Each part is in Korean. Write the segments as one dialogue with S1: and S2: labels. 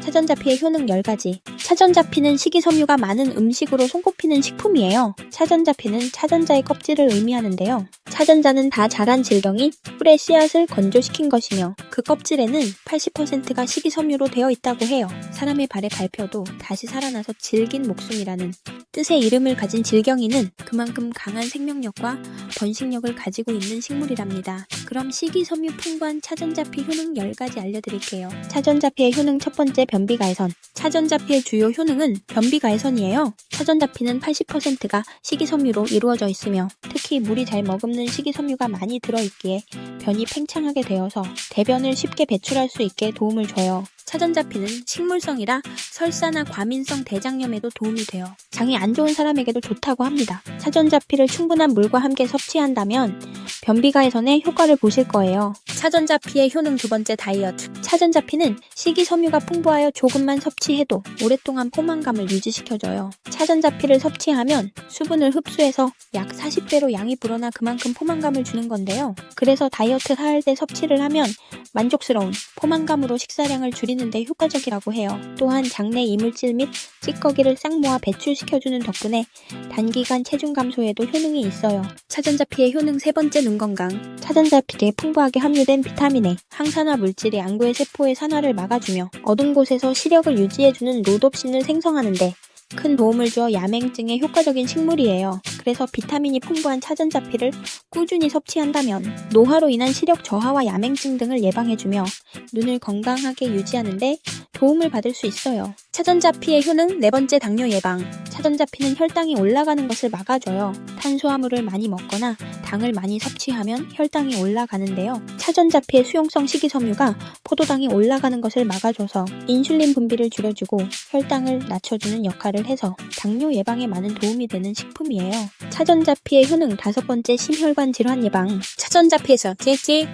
S1: 차전자피의 효능 10가지. 차전자피는 식이섬유가 많은 음식으로 손꼽히는 식품이에요. 차전자피는 차전자의 껍질을 의미하는데요. 차전자는 다 자란 질경이 꿀의 씨앗을 건조시킨 것이며 그 껍질에는 80%가 식이섬유로 되어 있다고 해요. 사람의 발의 발표도 다시 살아나서 질긴 목숨이라는 뜻의 이름을 가진 질경이는 그만큼 강한 생명력과 번식력을 가지고 있는 식물이랍니다. 그럼 식이섬유 풍부한 차전자피 효능 10가지 알려드릴게요. 차전자피의 효능 첫 번째 변비 가해선. 차전자피의 주요 효능은 변비 가해선이에요. 차전자피는 80%가 식이섬유로 이루어져 있으며 특히 물이 잘 머금는 식이섬유가 많이 들어있기에 변이 팽창하게 되어서 대변을 쉽게 배출할 수 있게 도움을 줘요. 차전자피는 식물성이라 설사나 과민성 대장염에도 도움이 돼요. 장이 안 좋은 사람에게도 좋다고 합니다. 차전자피를 충분한 물과 함께 섭취한다면 변비가 해선의 효과를 보실 거예요. 차전자피의 효능 두 번째 다이어트. 차전자피는 식이섬유가 풍부하여 조금만 섭취해도 오랫동안 포만감을 유지시켜줘요. 차전자피를 섭취하면 수분을 흡수해서 약 40배로 양이 불어나 그만큼 포만감을 주는 건데요. 그래서 다이어트 할 때 섭취를 하면 만족스러운 포만감으로 식사량을 줄이는 데 효과적이라고 해요. 또한 장내 이물질 및 찌꺼기를 싹 모아 배출시켜주는 덕분에 단기간 체중 감소에도 효능이 있어요. 차전자피의 효능 세 번째 눈 건강. 차전자피에 풍부하게 함유된 비타민 A, 항산화 물질이 안구의 세포의 산화를 막아주며 어두운 곳에서 시력을 유지해주는 로놉신을 생성하는데 큰 도움을 주어 야맹증에 효과적인 식물이에요. 그래서 비타민이 풍부한 차전자피를 꾸준히 섭취한다면 노화로 인한 시력 저하와 야맹증 등을 예방해주며 눈을 건강하게 유지하는데 도움을 받을 수 있어요. 차전자피의 효능 네 번째 당뇨 예방. 차전자피는 혈당이 올라가는 것을 막아줘요. 탄수화물을 많이 먹거나 당을 많이 섭취하면 혈당이 올라가는데요. 차전자피의 수용성 식이섬유가 포도당이 올라가는 것을 막아줘서 인슐린 분비를 줄여주고 혈당을 낮춰주는 역할을 해서 당뇨 예방에 많은 도움이 되는 식품이에요. 차전자피의 효능 다섯 번째 심혈관 질환 예방. 차전자피에서 찌찌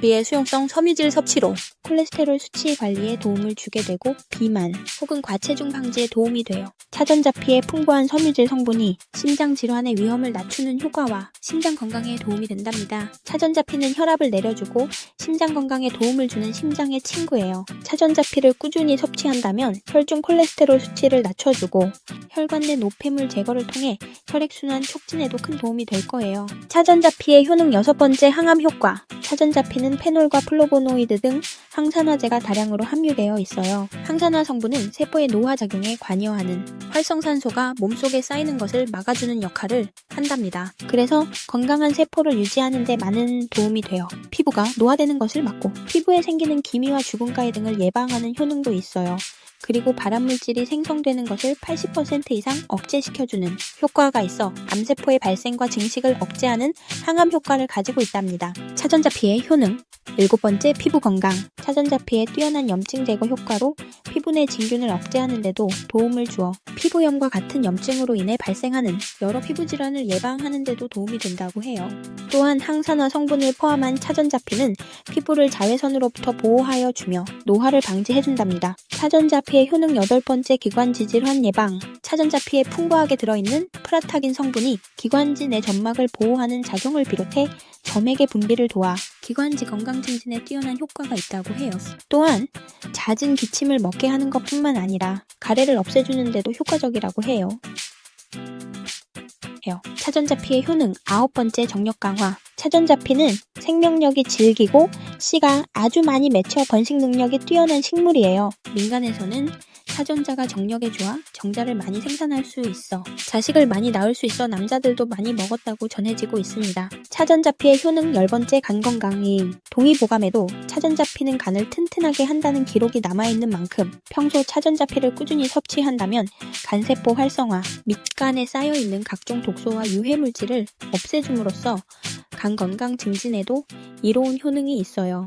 S1: 비의 수용성 섬유질 섭취로 콜레스테롤 수치 관리에 도움을 주게 되고 비만 혹은 과체중 방지에 도움이 돼요. 차전자피의 풍부한 섬유질 성분이 심장 질환의 위험을 낮추는 효과와 심장 건강에 도움이 된답니다. 차전자피는 혈압을 내려주고 심장 건강에 도움을 주는 심장의 친구예요. 차전자피를 꾸준히 섭취한다면 혈중 콜레스테롤 수치를 낮춰주고 혈관 내 노폐물 제거를 통해 혈액순환 촉진에도 큰 도움이 될 거예요. 차전자피의 효능 여섯 번째 항암 효과. 차전자피는 페놀과 플로보노이드 등 항산화제가 다량으로 함유되어 있어요. 항산화 성분은 세포의 노화 작용에 관여하는 활성산소가 몸속에 쌓이는 것을 막아주는 역할을 한답니다. 그래서 건강한 세포를 유지하는 데 많은 도움이 돼요. 피부가 노화되는 것을 막고 피부에 생기는 기미와 주근가해 등을 예방하는 효능도 있어요. 그리고 발암물질이 생성되는 것을 80% 이상 억제시켜주는 효과가 있어 암세포의 발생과 증식을 억제하는 항암 효과를 가지고 있답니다. 차전자피의 효능 일곱 번째 피부 건강 차전자피의 뛰어난 염증 제거 효과로 피부 내 진균을 억제하는 데도 도움을 주어 피부염과 같은 염증으로 인해 발생하는 여러 피부 질환을 예방하는 데도 도움이 된다고 해요. 또한 항산화 성분을 포함한 차전자피는 피부를 자외선으로부터 보호하여 주며 노화를 방지해준답니다. 차전자피의 효능 여덟 번째 기관지 질환 예방 차전자 피에 풍부하게 들어있는 프라타긴 성분이 기관지 내 점막을 보호하는 작용을 비롯해 점액의 분비를 도와 기관지 건강 증진에 뛰어난 효과가 있다고 해요. 또한 잦은 기침을 먹게 하는 것뿐만 아니라 가래를 없애주는 데도 효과적이라고 해요. 해요. 차전자피의 효능 아홉 번째 정력 강화. 차전자피는 생명력이 질기고 씨가 아주 많이 맺혀 번식 능력이 뛰어난 식물이에요. 민간에서는 차전자가 정력에 좋아 정자를 많이 생산할 수 있어 자식을 많이 낳을 수 있어 남자들도 많이 먹었다고 전해지고 있습니다. 차전자피의 효능 열 번째 간 건강이 동의보감에도 차전자피는 간을 튼튼하게 한다는 기록이 남아있는 만큼 평소 차전자피를 꾸준히 섭취한다면 간세포 활성화, 밑간에 쌓여있는 각종 독소와 유해물질을 없애줌으로써 간 건강 증진에도 이로운 효능이 있어요.